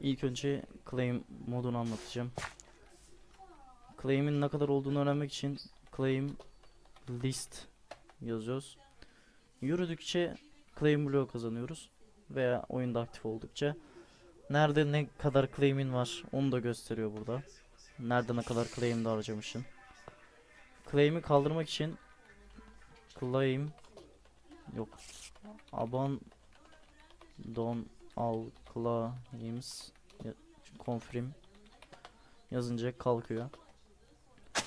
İlk önce claim modunu anlatacağım. Claim'in ne kadar olduğunu öğrenmek için claim list yazıyoruz. Yürüdükçe claim bloğu kazanıyoruz veya oyunda aktif oldukça. Nerede ne kadar claim'in var onu da gösteriyor burada. Nerede ne kadar claim'de harcamışsın. Claim'i kaldırmak için claim yok. Aban don al claims confirm yazınca kalkıyor.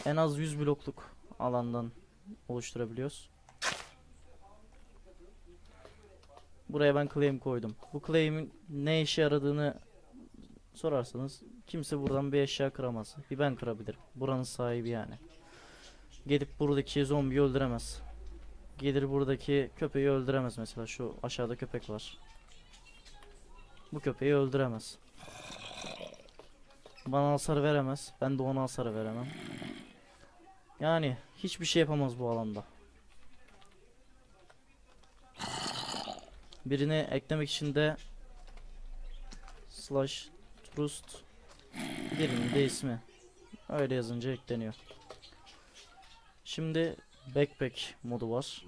En az 100 blokluk alandan oluşturabiliyoruz. Buraya ben claim koydum. Bu claim'in ne işe yaradığını sorarsanız kimse buradan bir eşya kıramaz. Bir ben kırabilirim. Buranın sahibi yani. Gelip buradaki zombiyi öldüremez. Gelir buradaki köpeği öldüremez mesela. Şu aşağıda köpek var. Bu köpeği öldüremez. Bana hasar veremez. Ben de ona hasar veremem. Yani hiçbir şey yapamaz bu alanda. Birini eklemek için de slash trust birinin de ismi öyle yazınca ekleniyor. Şimdi backpack modu var.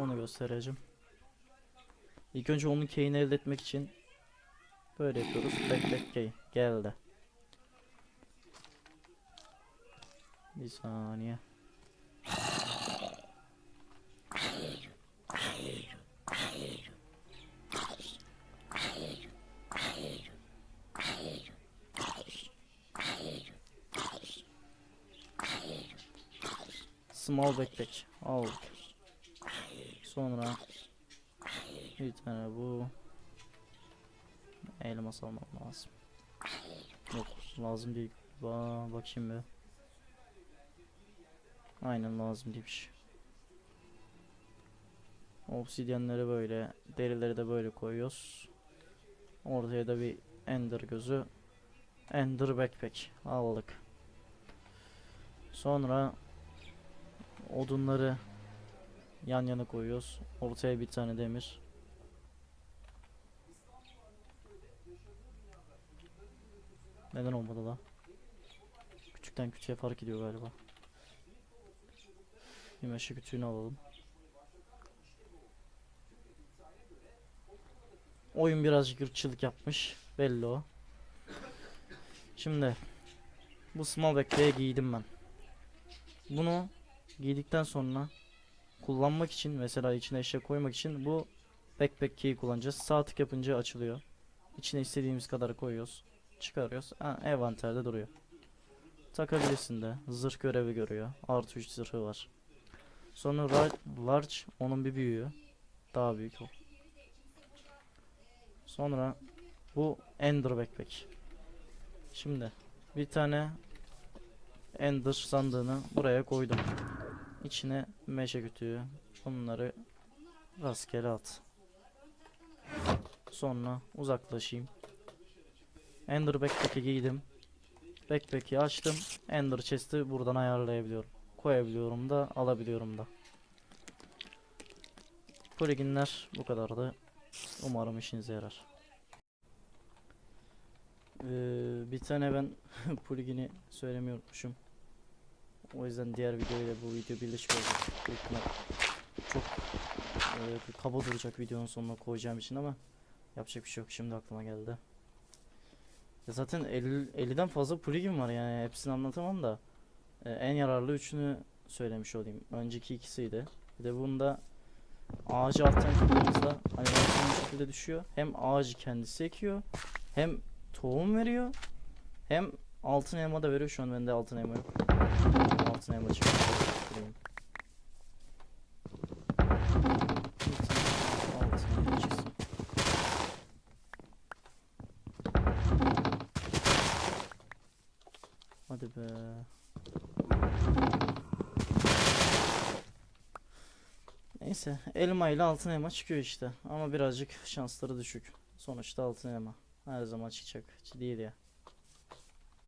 Onu göstereceğim. İlk önce onun key'ini elde etmek için böyle yapıyoruz. Backpack key geldi. Bir saniye. Small backpack aldık. Sonra bir tane bu elmas almam lazım. Yok lazım değil. Ba bakayım be. Aynen lazım değilmiş. Obsidyenleri böyle, derileri de böyle koyuyoruz. Ortaya da bir ender gözü. Ender backpack aldık. Sonra odunları yan yana koyuyoruz. Ortaya bir tane demir. Neden olmadı la? Küçükten küçüğe fark ediyor galiba. Bir meşe kütüğünü alalım. Oyun birazcık ırkçılık yapmış. Belli o. Şimdi bu small backpack'e giydim ben. Bunu giydikten sonra kullanmak için mesela içine eşya koymak için bu backpack key'i kullanacağız. Sağ tık yapınca açılıyor. İçine istediğimiz kadar koyuyoruz. Çıkarıyoruz. Ha, envanterde duruyor. Takabilirsin de. Zırh görevi görüyor. Artı 3 zırhı var. Sonra ra- large onun bir büyüğü. Daha büyük o. Sonra bu ender backpack. Şimdi bir tane ender sandığını buraya koydum. İçine meşe kütüğü. Bunları rastgele at. Sonra uzaklaşayım. Ender backpack'i giydim. Backpack'i açtım. Ender chest'i buradan ayarlayabiliyorum. Koyabiliyorum da alabiliyorum da. Pluginler bu kadardı. Umarım işinize yarar. Ee, bir tane ben plugini söylemeyi unutmuşum. O yüzden diğer video bu video birleşik çok e, kaba duracak videonun sonuna koyacağım için ama yapacak bir şey yok. Şimdi aklıma geldi. Ya zaten 50, 50'den fazla plugin var yani hepsini anlatamam da e, en yararlı üçünü söylemiş olayım. Önceki ikisiydi. Bir de bunda ağacı alttan kırdığımızda animasyon bu şekilde düşüyor. Hem ağacı kendisi ekiyor hem tohum veriyor hem altın elma da veriyor. Şu an bende altın elma yok. Altın elma çıkıyor. Kırayım. Bir tane altın elma çıksın. Hadi be. Neyse elma ile altın elma çıkıyor işte ama birazcık şansları düşük. Sonuçta altın elma her zaman çıkacak değil ya.